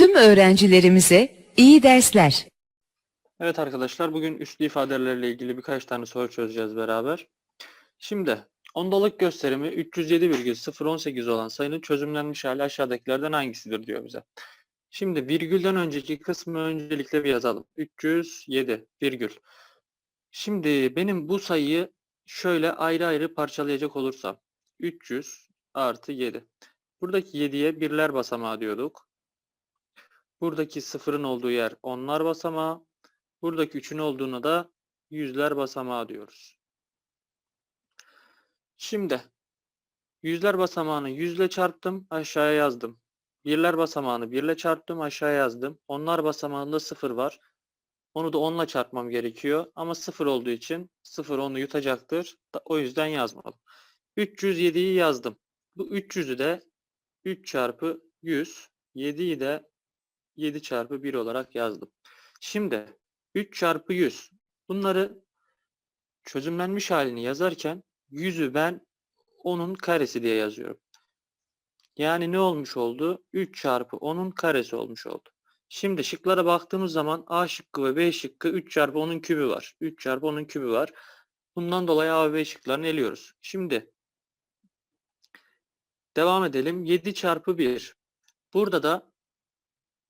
Tüm öğrencilerimize iyi dersler. Evet arkadaşlar bugün üslü ifadelerle ilgili birkaç tane soru çözeceğiz beraber. Şimdi ondalık gösterimi 307,018 olan sayının çözümlenmiş hali aşağıdakilerden hangisidir diyor bize. Şimdi virgülden önceki kısmı öncelikle bir yazalım. 307 virgül. Şimdi benim bu sayıyı şöyle ayrı ayrı parçalayacak olursam 300 artı 7. Buradaki 7'ye birler basamağı diyorduk. Buradaki sıfırın olduğu yer onlar basamağı. Buradaki 3'ün olduğuna da yüzler basamağı diyoruz. Şimdi yüzler basamağını yüzle çarptım aşağıya yazdım. Birler basamağını birle çarptım aşağıya yazdım. Onlar basamağında sıfır var. Onu da 10'la çarpmam gerekiyor. Ama sıfır olduğu için sıfır onu yutacaktır. O yüzden yazmadım. 307'yi yazdım. Bu 300'ü de 3 çarpı 100. 7'yi de 7 çarpı 1 olarak yazdım. Şimdi 3 çarpı 100. Bunları çözümlenmiş halini yazarken 100'ü ben onun karesi diye yazıyorum. Yani ne olmuş oldu? 3 çarpı 10'un karesi olmuş oldu. Şimdi şıklara baktığımız zaman A şıkkı ve B şıkkı 3 çarpı 10'un kübü var. 3 çarpı 10'un kübü var. Bundan dolayı A ve B şıklarını eliyoruz. Şimdi devam edelim. 7 çarpı 1. Burada da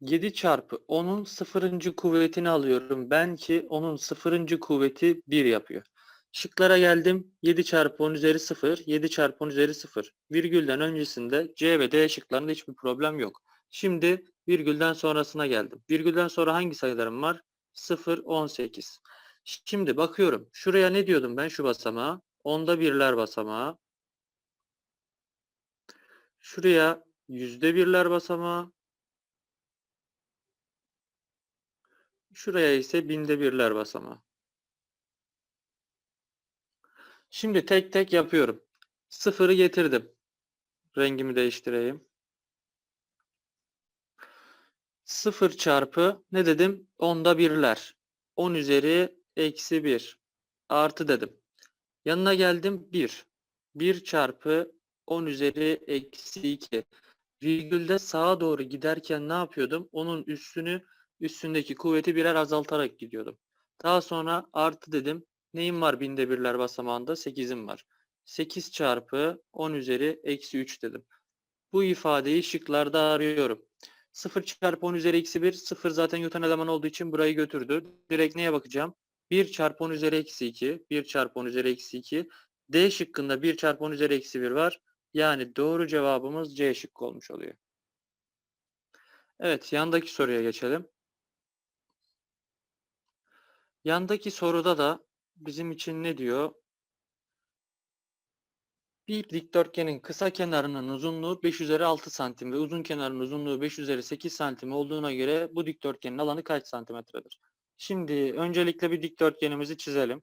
7 çarpı 10'un sıfırıncı kuvvetini alıyorum. Ben ki onun sıfırıncı kuvveti 1 yapıyor. Şıklara geldim. 7 çarpı 10 üzeri 0. 7 çarpı 10 üzeri 0. Virgülden öncesinde C ve D şıklarında hiçbir problem yok. Şimdi virgülden sonrasına geldim. Virgülden sonra hangi sayılarım var? 0, 18. Şimdi bakıyorum. Şuraya ne diyordum ben şu basamağa? Onda birler basamağı. Şuraya yüzde birler basamağı. Şuraya ise binde birler basamağı. Şimdi tek tek yapıyorum. Sıfırı getirdim. Rengimi değiştireyim. Sıfır çarpı ne dedim? Onda birler. 10 üzeri eksi 1. Artı dedim. Yanına geldim 1. 1 çarpı 10 üzeri eksi 2. Virgülde sağa doğru giderken ne yapıyordum? Onun üstünü üstündeki kuvveti birer azaltarak gidiyordum. Daha sonra artı dedim. Neyim var binde birler basamağında? 8'im var. 8 çarpı 10 üzeri eksi 3 dedim. Bu ifadeyi şıklarda arıyorum. 0 çarpı 10 üzeri eksi 1. 0 zaten yutan eleman olduğu için burayı götürdü. Direkt neye bakacağım? 1 çarpı 10 üzeri eksi 2. 1 çarpı 10 üzeri eksi 2. D şıkkında 1 çarpı 10 üzeri eksi 1 var. Yani doğru cevabımız C şıkkı olmuş oluyor. Evet yandaki soruya geçelim. Yandaki soruda da bizim için ne diyor? Bir dikdörtgenin kısa kenarının uzunluğu 5 üzeri 6 santim ve uzun kenarının uzunluğu 5 üzeri 8 santim olduğuna göre bu dikdörtgenin alanı kaç santimetredir? Şimdi öncelikle bir dikdörtgenimizi çizelim.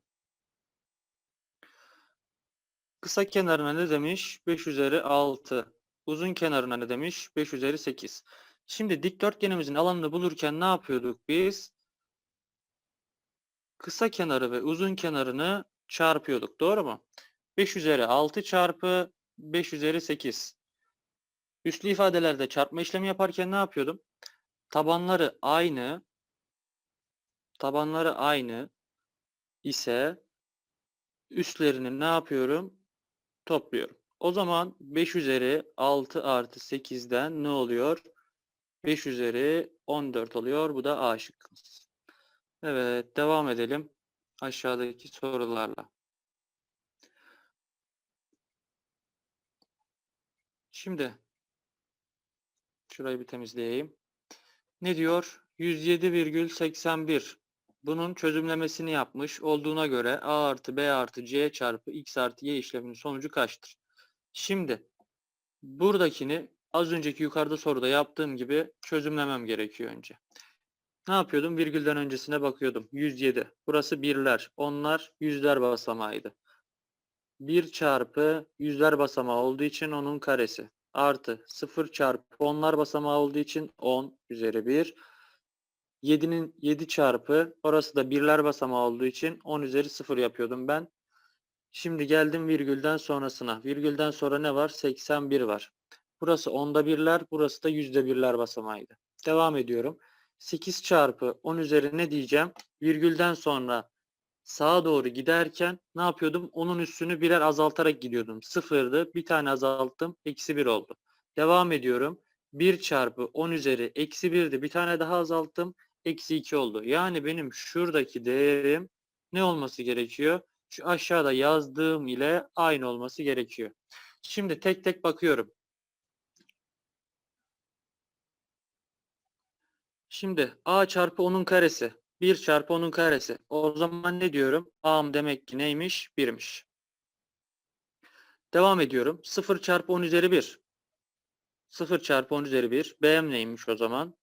Kısa kenarına ne demiş? 5 üzeri 6. Uzun kenarına ne demiş? 5 üzeri 8. Şimdi dikdörtgenimizin alanını bulurken ne yapıyorduk biz? Kısa kenarı ve uzun kenarını çarpıyorduk. Doğru mu? 5 üzeri 6 çarpı 5 üzeri 8. Üslü ifadelerde çarpma işlemi yaparken ne yapıyordum? Tabanları aynı tabanları aynı ise üstlerini ne yapıyorum? Topluyorum. O zaman 5 üzeri 6 artı 8'den ne oluyor? 5 üzeri 14 oluyor. Bu da A şıkkımız. Evet, devam edelim aşağıdaki sorularla. Şimdi şurayı bir temizleyeyim. Ne diyor? 107,81. Bunun çözümlemesini yapmış olduğuna göre A artı B artı C çarpı X artı Y işleminin sonucu kaçtır? Şimdi buradakini az önceki yukarıda soruda yaptığım gibi çözümlemem gerekiyor önce. Ne yapıyordum? Virgülden öncesine bakıyordum. 107. Burası birler, onlar yüzler basamağıydı. 1 çarpı yüzler basamağı olduğu için onun karesi. Artı 0 çarpı onlar basamağı olduğu için 10 üzeri 1. 7'nin 7 çarpı orası da birler basamağı olduğu için 10 üzeri 0 yapıyordum ben. Şimdi geldim virgülden sonrasına. Virgülden sonra ne var? 81 var. Burası onda birler, burası da yüzde birler basamağıydı. Devam ediyorum. 8 çarpı 10 üzeri ne diyeceğim? Virgülden sonra sağa doğru giderken ne yapıyordum? Onun üstünü birer azaltarak gidiyordum. Sıfırdı. Bir tane azalttım. Eksi 1 oldu. Devam ediyorum. 1 çarpı 10 üzeri eksi 1'di. Bir tane daha azalttım. Eksi 2 oldu. Yani benim şuradaki değerim ne olması gerekiyor? Şu aşağıda yazdığım ile aynı olması gerekiyor. Şimdi tek tek bakıyorum. Şimdi a çarpı 10'un karesi 1 çarpı 10'un karesi. O zaman ne diyorum? a'm demek ki neymiş? 1'miş. Devam ediyorum. 0 çarpı 10 üzeri 1. 0 çarpı 10 üzeri 1. b'm neymiş o zaman?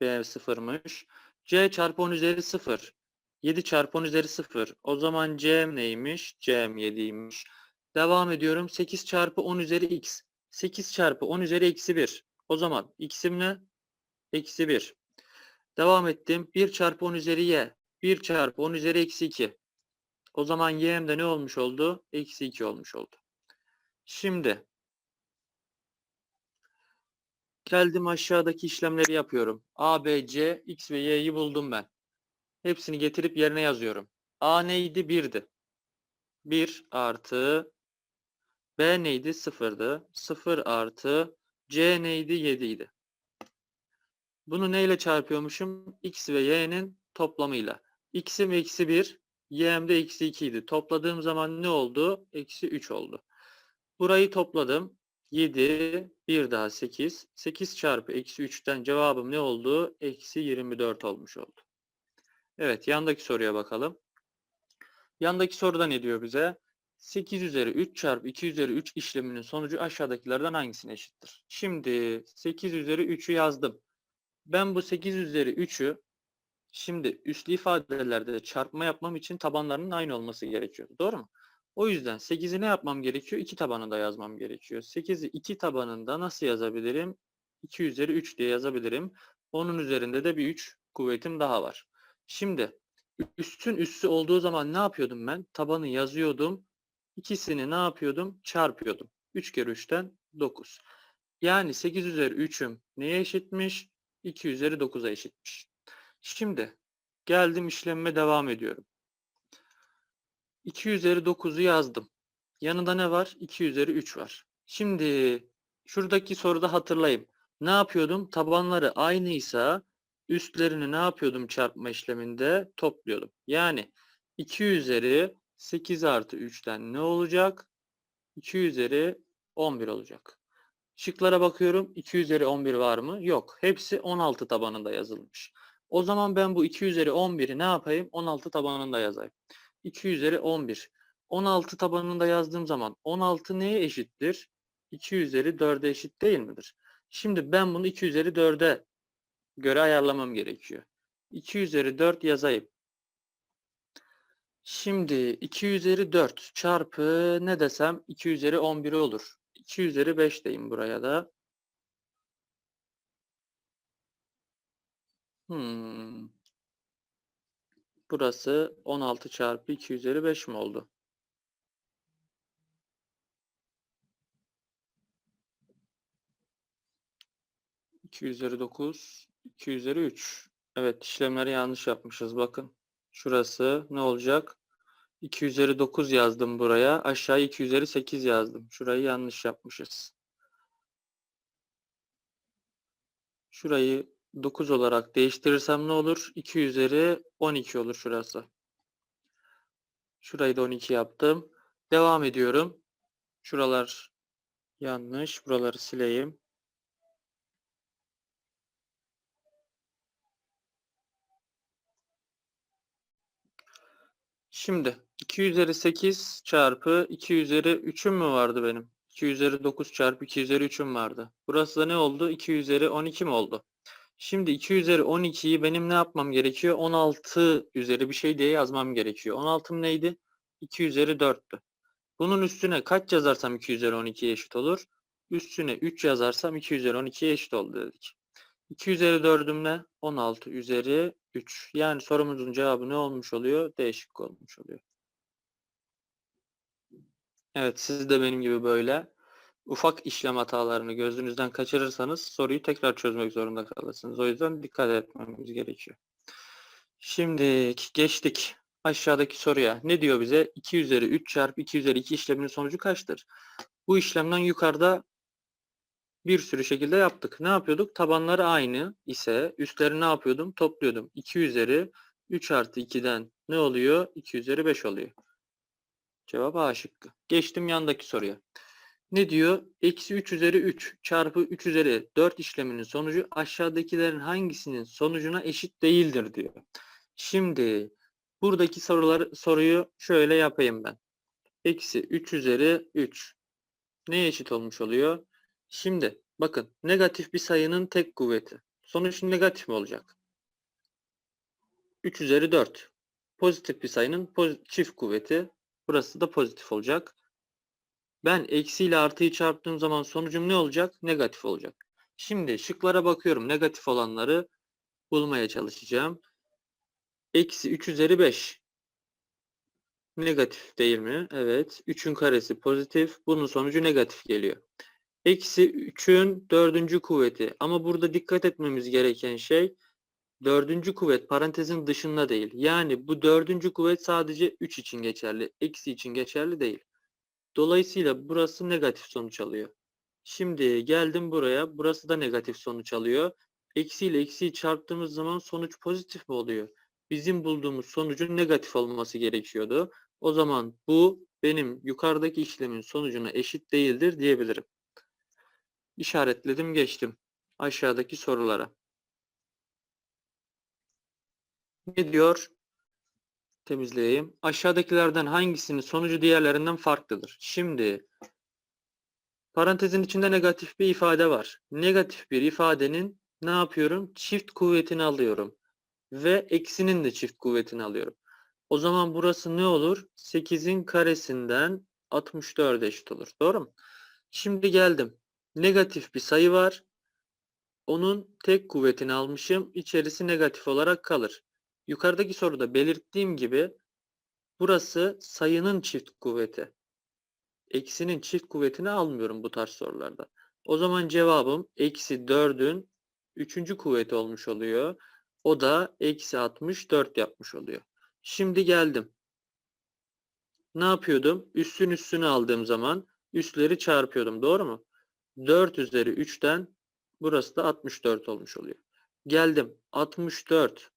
b 0'mış. c çarpı 10 üzeri 0. 7 çarpı 10 üzeri 0. O zaman c'm neymiş? c'm 7'ymiş. Devam ediyorum. 8 çarpı 10 üzeri x. 8 çarpı 10 üzeri eksi 1. O zaman x'im ne? Eksi 1. Devam ettim. 1 çarpı 10 üzeri y. 1 çarpı 10 üzeri eksi 2. O zaman y'm de ne olmuş oldu? Eksi 2 olmuş oldu. Şimdi geldim aşağıdaki işlemleri yapıyorum. A, B, C, X ve Y'yi buldum ben. Hepsini getirip yerine yazıyorum. A neydi? 1'di. 1 artı B neydi? 0'dı. 0 artı C neydi? 7 idi. Bunu neyle çarpıyormuşum? X ve Y'nin toplamıyla. X'im eksi 1, Y'm de eksi 2 idi. Topladığım zaman ne oldu? Eksi 3 oldu. Burayı topladım. 7, 1 daha 8. 8 çarpı eksi 3'ten cevabım ne oldu? Eksi 24 olmuş oldu. Evet, yandaki soruya bakalım. Yandaki soruda ne diyor bize? 8 üzeri 3 çarpı 2 üzeri 3 işleminin sonucu aşağıdakilerden hangisine eşittir? Şimdi 8 üzeri 3'ü yazdım. Ben bu 8 üzeri 3'ü şimdi üslü ifadelerde çarpma yapmam için tabanlarının aynı olması gerekiyor. Doğru mu? O yüzden 8'i ne yapmam gerekiyor? 2 tabanında yazmam gerekiyor. 8'i 2 tabanında nasıl yazabilirim? 2 üzeri 3 diye yazabilirim. Onun üzerinde de bir 3 kuvvetim daha var. Şimdi üstün üssü olduğu zaman ne yapıyordum ben? Tabanı yazıyordum. İkisini ne yapıyordum? Çarpıyordum. 3 kere 3'ten 9. Yani 8 üzeri 3'üm neye eşitmiş? 2 üzeri 9'a eşitmiş. Şimdi geldim işlemime devam ediyorum. 2 üzeri 9'u yazdım. Yanında ne var? 2 üzeri 3 var. Şimdi şuradaki soruda hatırlayayım. Ne yapıyordum? Tabanları aynıysa üstlerini ne yapıyordum çarpma işleminde? Topluyordum. Yani 2 üzeri 8 artı 3'ten ne olacak? 2 üzeri 11 olacak. Şıklara bakıyorum. 2 üzeri 11 var mı? Yok. Hepsi 16 tabanında yazılmış. O zaman ben bu 2 üzeri 11'i ne yapayım? 16 tabanında yazayım. 2 üzeri 11. 16 tabanında yazdığım zaman 16 neye eşittir? 2 üzeri 4'e eşit değil midir? Şimdi ben bunu 2 üzeri 4'e göre ayarlamam gerekiyor. 2 üzeri 4 yazayım. Şimdi 2 üzeri 4 çarpı ne desem 2 üzeri 11 olur. 2 üzeri 5 deyim buraya da. Hmm. Burası 16 çarpı 2 üzeri 5 mi oldu? İki üzeri 9, 2 üzeri 3. Evet işlemleri yanlış yapmışız bakın. Şurası ne olacak? 2 üzeri 9 yazdım buraya. Aşağı 2 üzeri 8 yazdım. Şurayı yanlış yapmışız. Şurayı 9 olarak değiştirirsem ne olur? 2 üzeri 12 olur şurası. Şurayı da 12 yaptım. Devam ediyorum. Şuralar yanlış. Buraları sileyim. Şimdi 2 üzeri 8 çarpı 2 üzeri 3'üm mü vardı benim? 2 üzeri 9 çarpı 2 üzeri 3'üm vardı. Burası da ne oldu? 2 üzeri 12 mi oldu? Şimdi 2 üzeri 12'yi benim ne yapmam gerekiyor? 16 üzeri bir şey diye yazmam gerekiyor. 16'm neydi? 2 üzeri 4'tü. Bunun üstüne kaç yazarsam 2 üzeri 12'ye eşit olur? Üstüne 3 yazarsam 2 üzeri 12'ye eşit oldu dedik. 2 üzeri 4'üm ne? 16 üzeri 3. Yani sorumuzun cevabı ne olmuş oluyor? Değişik olmuş oluyor. Evet siz de benim gibi böyle ufak işlem hatalarını gözünüzden kaçırırsanız soruyu tekrar çözmek zorunda kalırsınız. O yüzden dikkat etmemiz gerekiyor. Şimdi geçtik aşağıdaki soruya. Ne diyor bize? 2 üzeri 3 çarpı 2 üzeri 2 işleminin sonucu kaçtır? Bu işlemden yukarıda bir sürü şekilde yaptık. Ne yapıyorduk? Tabanları aynı ise üstleri ne yapıyordum? Topluyordum. 2 üzeri 3 artı 2'den ne oluyor? 2 üzeri 5 oluyor. Cevap A şıkkı. Geçtim yandaki soruya. Ne diyor? Eksi 3 üzeri 3 çarpı 3 üzeri 4 işleminin sonucu aşağıdakilerin hangisinin sonucuna eşit değildir diyor. Şimdi buradaki soruları soruyu şöyle yapayım ben. Eksi 3 üzeri 3 neye eşit olmuş oluyor? Şimdi bakın negatif bir sayının tek kuvveti. Sonuç negatif mi olacak? 3 üzeri 4. Pozitif bir sayının poz- çift kuvveti. Burası da pozitif olacak. Ben eksi ile artıyı çarptığım zaman sonucum ne olacak? Negatif olacak. Şimdi şıklara bakıyorum. Negatif olanları bulmaya çalışacağım. Eksi 3 üzeri 5. Negatif değil mi? Evet. 3'ün karesi pozitif. Bunun sonucu negatif geliyor. Eksi 3'ün dördüncü kuvveti. Ama burada dikkat etmemiz gereken şey dördüncü kuvvet parantezin dışında değil. Yani bu dördüncü kuvvet sadece 3 için geçerli. Eksi için geçerli değil. Dolayısıyla burası negatif sonuç alıyor. Şimdi geldim buraya. Burası da negatif sonuç alıyor. Eksi ile eksiyi çarptığımız zaman sonuç pozitif mi oluyor? Bizim bulduğumuz sonucun negatif olması gerekiyordu. O zaman bu benim yukarıdaki işlemin sonucuna eşit değildir diyebilirim. İşaretledim geçtim. Aşağıdaki sorulara. Ne diyor? Temizleyeyim. Aşağıdakilerden hangisinin sonucu diğerlerinden farklıdır? Şimdi parantezin içinde negatif bir ifade var. Negatif bir ifadenin ne yapıyorum? Çift kuvvetini alıyorum. Ve eksinin de çift kuvvetini alıyorum. O zaman burası ne olur? 8'in karesinden 64 eşit olur. Doğru mu? Şimdi geldim. Negatif bir sayı var. Onun tek kuvvetini almışım. İçerisi negatif olarak kalır. Yukarıdaki soruda belirttiğim gibi burası sayının çift kuvveti. Eksinin çift kuvvetini almıyorum bu tarz sorularda. O zaman cevabım eksi 4'ün 3. kuvveti olmuş oluyor. O da eksi 64 yapmış oluyor. Şimdi geldim. Ne yapıyordum? Üstün üstünü aldığım zaman üstleri çarpıyordum. Doğru mu? 4 üzeri 3'ten burası da 64 olmuş oluyor. Geldim. 64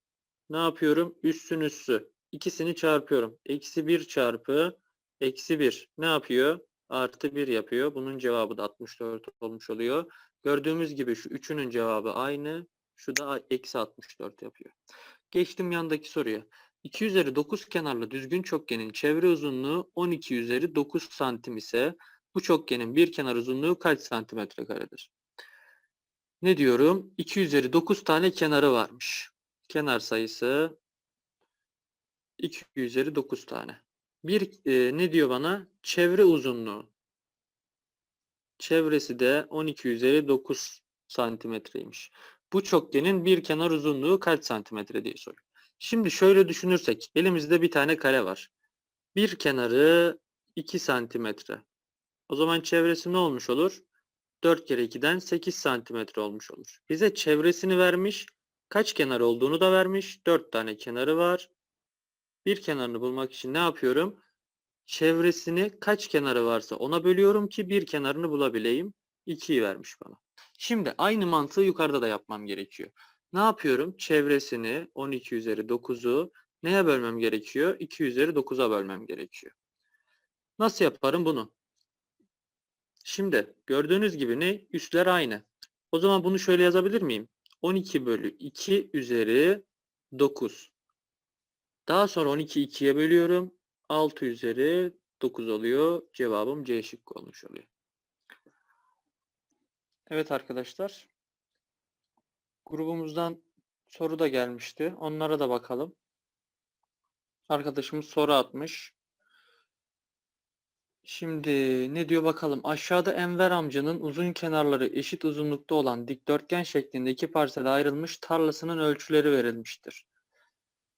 ne yapıyorum? Üstün üssü. İkisini çarpıyorum. Eksi 1 çarpı eksi 1 ne yapıyor? Artı 1 yapıyor. Bunun cevabı da 64 olmuş oluyor. Gördüğümüz gibi şu üçünün cevabı aynı. Şu da eksi 64 yapıyor. Geçtim yandaki soruya. 2 üzeri 9 kenarlı düzgün çokgenin çevre uzunluğu 12 üzeri 9 santim ise bu çokgenin bir kenar uzunluğu kaç santimetre karedir? Ne diyorum? 2 üzeri 9 tane kenarı varmış. Kenar sayısı 2 üzeri 9 tane. Bir e, ne diyor bana? Çevre uzunluğu. Çevresi de 12 üzeri 9 santimetreymiş. Bu çokgenin bir kenar uzunluğu kaç santimetre diye soruyor. Şimdi şöyle düşünürsek elimizde bir tane kare var. Bir kenarı 2 santimetre. O zaman çevresi ne olmuş olur? 4 kere 2'den 8 santimetre olmuş olur. Bize çevresini vermiş. Kaç kenar olduğunu da vermiş. 4 tane kenarı var. Bir kenarını bulmak için ne yapıyorum? Çevresini kaç kenarı varsa ona bölüyorum ki bir kenarını bulabileyim. 2'yi vermiş bana. Şimdi aynı mantığı yukarıda da yapmam gerekiyor. Ne yapıyorum? Çevresini 12 üzeri 9'u neye bölmem gerekiyor? 2 üzeri 9'a bölmem gerekiyor. Nasıl yaparım bunu? Şimdi gördüğünüz gibi ne? Üstler aynı. O zaman bunu şöyle yazabilir miyim? 12 bölü 2 üzeri 9. Daha sonra 12'yi 2'ye bölüyorum. 6 üzeri 9 oluyor. Cevabım C şıkkı olmuş oluyor. Evet arkadaşlar. Grubumuzdan soru da gelmişti. Onlara da bakalım. Arkadaşımız soru atmış. Şimdi ne diyor bakalım. Aşağıda Enver amcanın uzun kenarları eşit uzunlukta olan dikdörtgen şeklinde iki parsele ayrılmış tarlasının ölçüleri verilmiştir.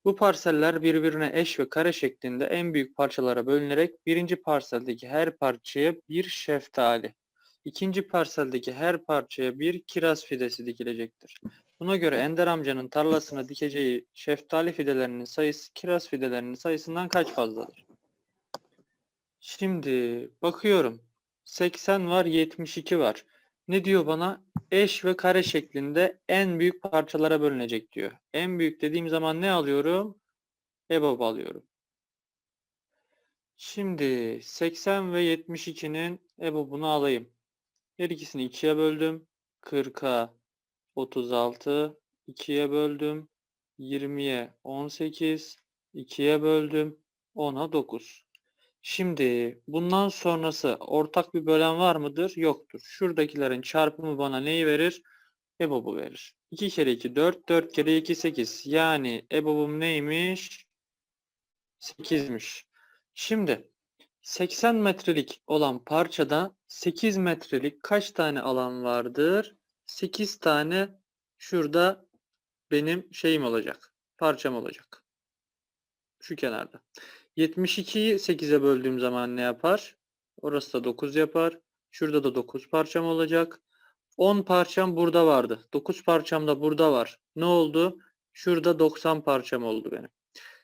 Bu parseller birbirine eş ve kare şeklinde en büyük parçalara bölünerek birinci parseldeki her parçaya bir şeftali, ikinci parseldeki her parçaya bir kiraz fidesi dikilecektir. Buna göre Ender amcanın tarlasına dikeceği şeftali fidelerinin sayısı kiraz fidelerinin sayısından kaç fazladır? Şimdi bakıyorum. 80 var, 72 var. Ne diyor bana? Eş ve kare şeklinde en büyük parçalara bölünecek diyor. En büyük dediğim zaman ne alıyorum? EBOB alıyorum. Şimdi 80 ve 72'nin EBOB'unu alayım. Her ikisini 2'ye böldüm. 40'a 36, 2'ye böldüm. 20'ye 18, 2'ye böldüm. 10'a 9. Şimdi bundan sonrası ortak bir bölen var mıdır? Yoktur. Şuradakilerin çarpımı bana neyi verir? EBOB'u verir. 2 kere 2 4, 4 kere 2 8. Yani EBOB'um neymiş? 8'miş. Şimdi 80 metrelik olan parçada 8 metrelik kaç tane alan vardır? 8 tane şurada benim şeyim olacak. Parçam olacak. Şu kenarda. 72'yi 8'e böldüğüm zaman ne yapar? Orası da 9 yapar. Şurada da 9 parçam olacak. 10 parçam burada vardı. 9 parçam da burada var. Ne oldu? Şurada 90 parçam oldu benim.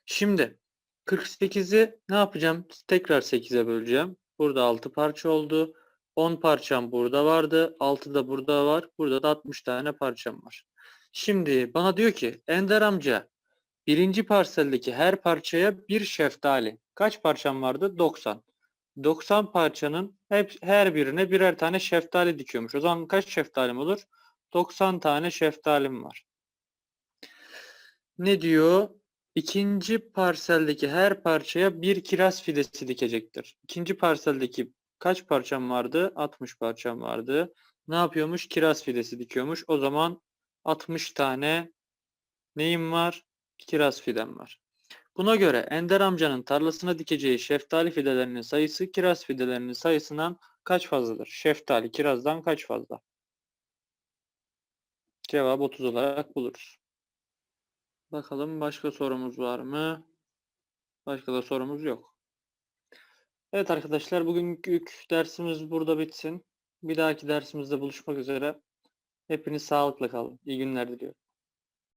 Şimdi 48'i ne yapacağım? Tekrar 8'e böleceğim. Burada 6 parça oldu. 10 parçam burada vardı. 6 da burada var. Burada da 60 tane parçam var. Şimdi bana diyor ki Ender amca birinci parseldeki her parçaya bir şeftali. Kaç parçam vardı? 90. 90 parçanın hep, her birine birer tane şeftali dikiyormuş. O zaman kaç şeftalim olur? 90 tane şeftalim var. Ne diyor? İkinci parseldeki her parçaya bir kiraz fidesi dikecektir. İkinci parseldeki kaç parçam vardı? 60 parçam vardı. Ne yapıyormuş? Kiraz fidesi dikiyormuş. O zaman 60 tane neyim var? Kiraz fidem var. Buna göre Ender amcanın tarlasına dikeceği şeftali fidelerinin sayısı kiraz fidelerinin sayısından kaç fazladır? Şeftali kirazdan kaç fazla? Cevabı 30 olarak buluruz. Bakalım başka sorumuz var mı? Başka da sorumuz yok. Evet arkadaşlar bugünkü dersimiz burada bitsin. Bir dahaki dersimizde buluşmak üzere. Hepiniz sağlıkla kalın. İyi günler diliyorum.